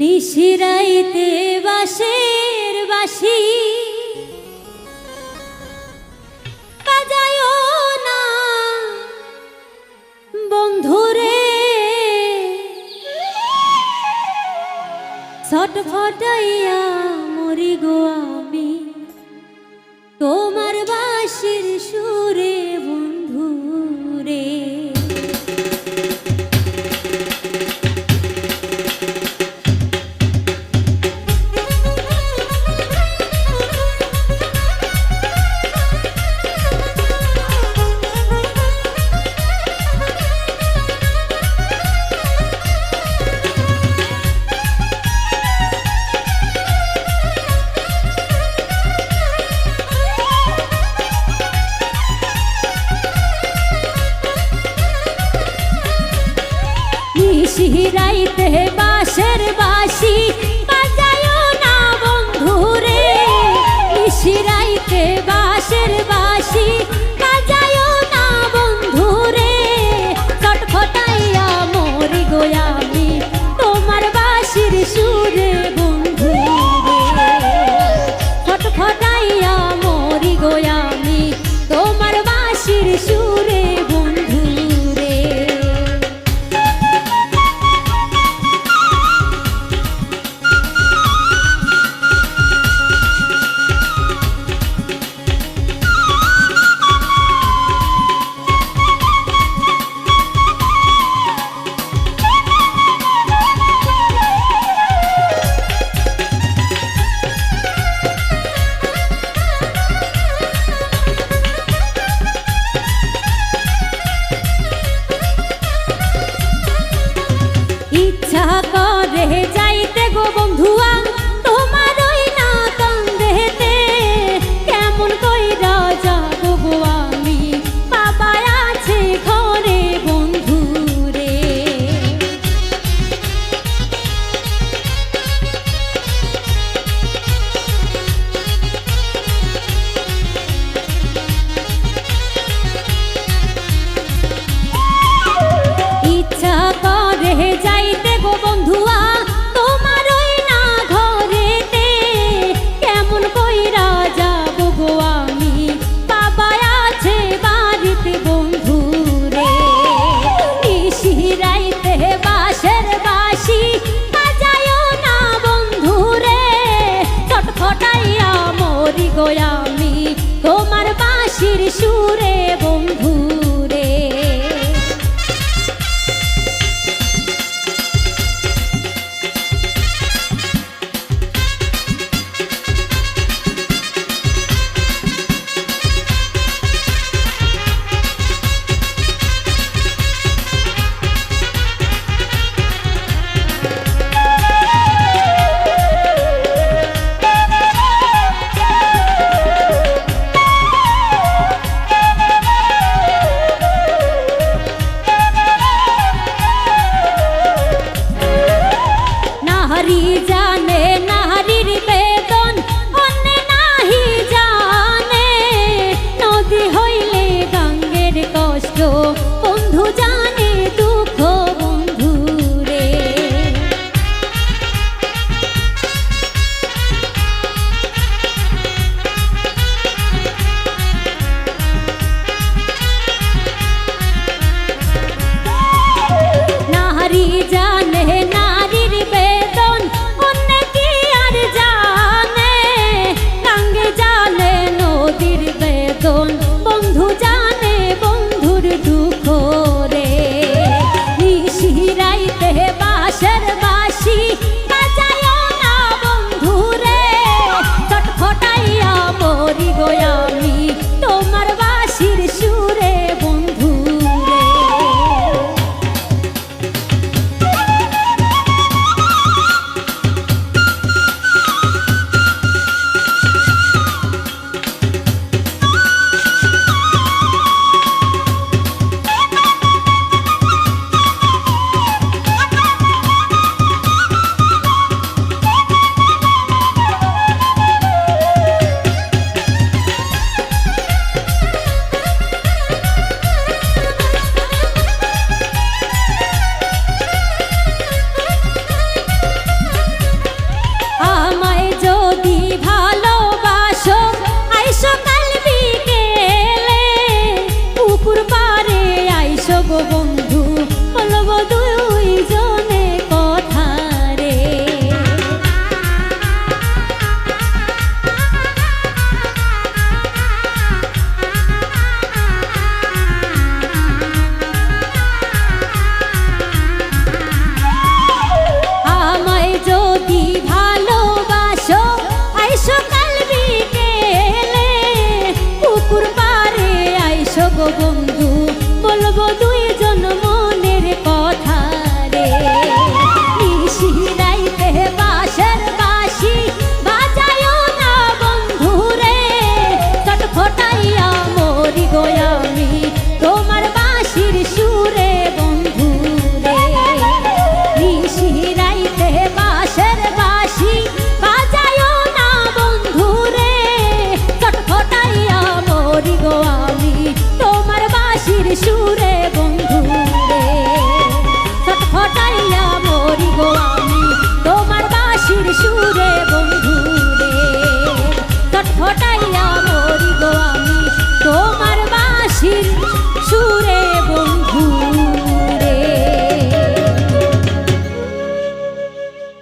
নিশিরাইতে বাসের বাসি বাজায়ও না বন্ধুরে। ছটফটাইয়া মরি গো আমি। বাড়িতে বাসের বা তোমার বাঁশির সুরে বন্ধু। নারী জানে নারীর বেদন অন্য নাহি জানে। নদী হইলে গঙ্গের কষ্ট বন্ধু জানে